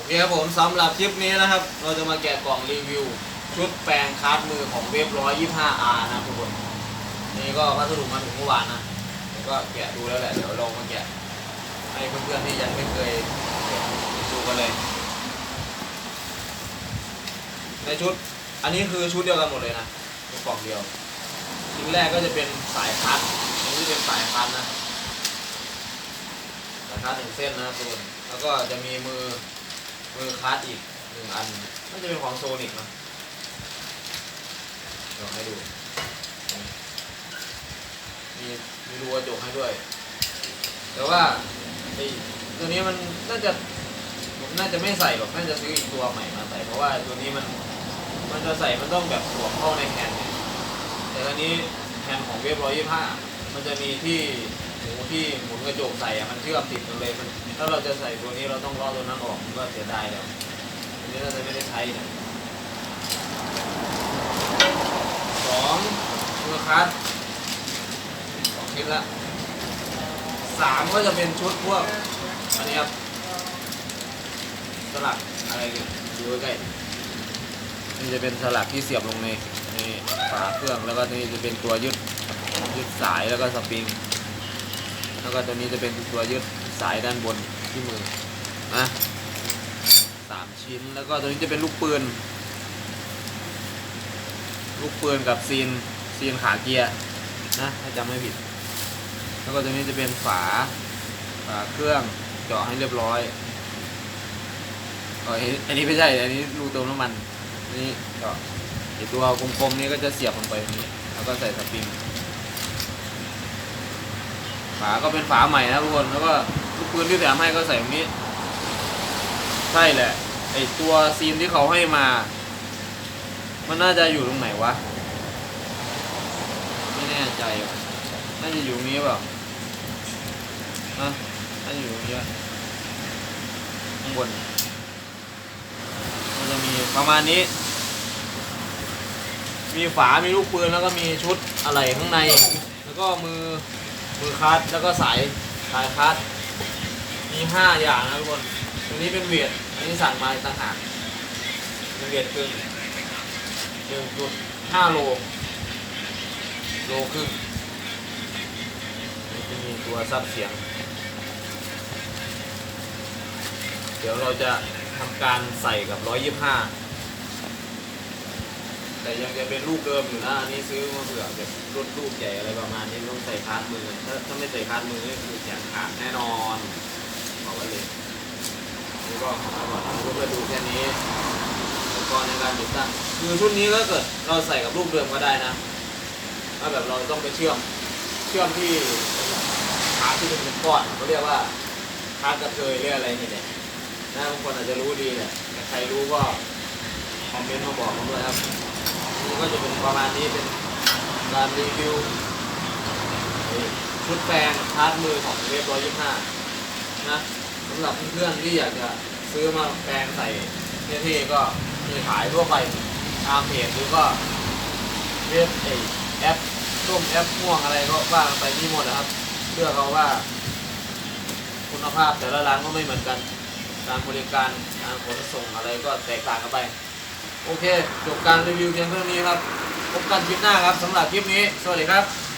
อเคครับผมสำหรับคลิปนี้นะครับ เราจะมาแกะกล่องรีวิว ชุดแปลงคาร์ดมือของเว็บ 125R นะครับทุกคน นี่ก็พัสดุมาถึงเมื่อวานนะผมก็แกะดูแล้วแหละเดี๋ยวลองมาแกะ ให้เพื่อนๆที่ยังไม่เคยแกะดูกันเลย ในชุดอันนี้คือชุดเดียวกันหมดเลยนะเป็นกล่องเดียวชิ้นแรกก็จะเป็นสายคัดอันนี้เป็นสายคัดนะสายคัดหนึ่งเส้นนะทุกคนแล้วก็จะมีมือ มือคัดอีกหนึ่งอันน่าจะเป็นของโซนิกนะเดี๋ยวให้ดู มีมีรูกระจกให้ด้วย แต่ว่าไอ้ตัวนี้มันน่าจะผมน่าจะไม่ใส่หรอกน่าจะซื้ออีกตัวใหม่มาใส่เพราะว่าตัวนี้มันมันจะใส่มันต้องแบบสวมเข้าในแผ่นเนี่ยแต่อันนี้แผ่นของเว็บร้อยยี่ห้ามันจะมีที่ หมูที่หมุนกระจกใส่อะมันเชื่อมติดกันเลยมันถ้าเราจะใส่ตัวนี้เราต้องลอกตัวนั้นออกมันก็เสียดายแล้วอันนี้เราจะไม่ได้ใช้นะสองมือคัดสองชิ้นละสามก็จะเป็นชุดพวกอันนี้ครับสลักอะไรกันดูใกล้ๆนี่จะเป็นสลักที่เสียบลงในในฝาเครื่องแล้วก็นี่จะเป็นตัวยึดยึดสายแล้วก็สปริง แล้วก็ตัวนี้จะเป็นตัวยึดสายด้านบนที่มือนะสามชิ้นแล้วก็ตัวนี้จะเป็นลูกปืน ลูกปืนกับซีนซีนขาเกียร์นะถ้าจำไม่ผิด แล้วก็ตัวนี้จะเป็นฝาฝาเครื่องเจาะให้เรียบร้อยอ,อันนี้ไม่ใช่อันนี้รูเติมน้ำมันนี่ก็ไอตัวกลมๆนี้ก็จะเสียบลงไปตรงนี้ แล้วก็ใส่สปริง ฝาก็เป็นฝาใหม่นะทุกคน แล้วก็ลูกปืนที่แถมให้ก็ใส่ตรงนี้ ใช่แหละ ไอตัวซีนที่เขาให้มา มันน่าจะอยู่ตรงไหนวะ ไม่แน่ใจว่ะน่าจะอยู่ตรงนี้เปล่านะน่าจะอยู่ตรงนี้ข้างบน มันจะมีประมาณนี้ มีฝา มีลูกปืน แล้วก็มีชุดอะไรข้างใน แล้วก็มือ มือคัดแล้วก็สายสายคัดมีห้าอย่างนะทุกคนตัวนี้เป็นเวียดอันนี้สั่งมาต่างหากเป็นเวียดครึ่งหนึ่งจุดห้าโลโลครึ่งจะมีตัวซับเสียง เดี๋ยวเราจะทำการใส่กับ125 แต่ยังจะเป็นลูกเดิมอยู่นะอันนี้ซื้อมาเผื่อแบบรุ่นลูกใหญ่อะไรประมาณนี้ต้องใส่คาร์ดมือถ้าถ้าไม่ใส่คาร์ดมือนี่คือแขนขาดแน่นอนบอกไว้เลยนี่ก็เอามาทำเพื่อดูแค่นี้อุปกรณ์ในการติดตั้งคือชุดนี้ก็เกิดเราใส่กับลูกเดิมก็ได้นะถ้าแบบเราต้องไปเชื่อมเชื่อมที่คาร์ดที่เป็นก้อนเขาเรียกว่าคาร์ดกระเทยเรียกอะไรนี่แหละนะบางคนอาจจะรู้ดีแหละแต่ใครรู้ก็คอมเมนต์มาบอกผมด้วยครับ ก็จะเป็นประมาณนี้เป็นการรีวิวชุดแปลงพาร์ทมือของเวฟร้อยยี่ห้านะสำหรับเพื่อนๆที่อยากจะซื้อมาแปลงใส่เท่ๆก็มีขายทั่วไปตามเพจหรือก็เว็บไอแอปส้มแอปม่วงอะไรก็ว่ากันไปที่หมดนะครับเลือกเอาว่า คุณภาพแต่ละร้านก็ไม่เหมือนกัน การบริการการขนส่งอะไรก็แตกต่างกันไป โอเคจบการรีวิวเพียงเท่านี้ครับ พบกันคลิปหน้าครับสำหรับคลิปนี้ สวัสดีครับ